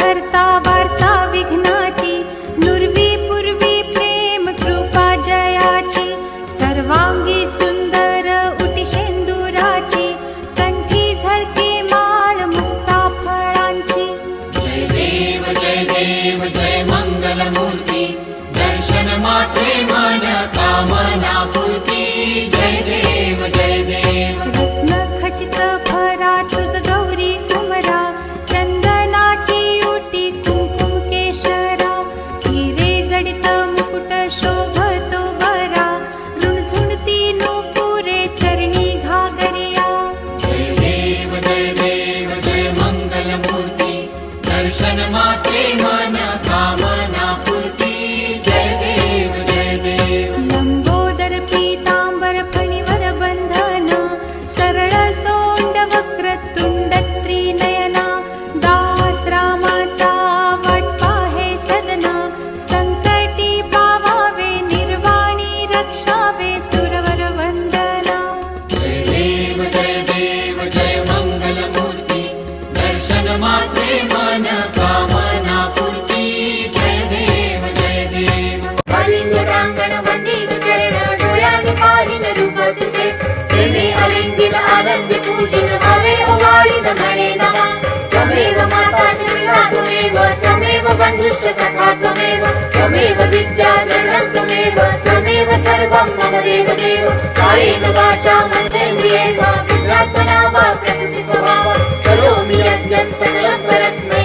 हर्ता वार्ता विघ्नाची नुर्वी पूर्वी प्रेम कृपा जयाची सर्वांगी सुंदर उटी शेंदुराची कंठी झळके माळ मुक्ता फळांची. जय देव जय देव जय मङ्गलमूर्ति दर्शन मात्रे मन कामना पूर्ति. जय देव जय देव. रत्न खचित भरा কামনা अलिंगडांगण वंदित चरण डोळ्याने पाहिन रूप तुझे प्रेमे आनंद भावे ओवाळीन म्हणे त्वमेव माता च पिता त्वमेव त्वमेव सखा त्वमेव त्वमेव विद्या त्वमेव त्वमेव सर्वं मम देव देव कायेन वाचा मन्त्रेन्द्रियेण वा वा करोमि यज्ञं सकलं परस्मै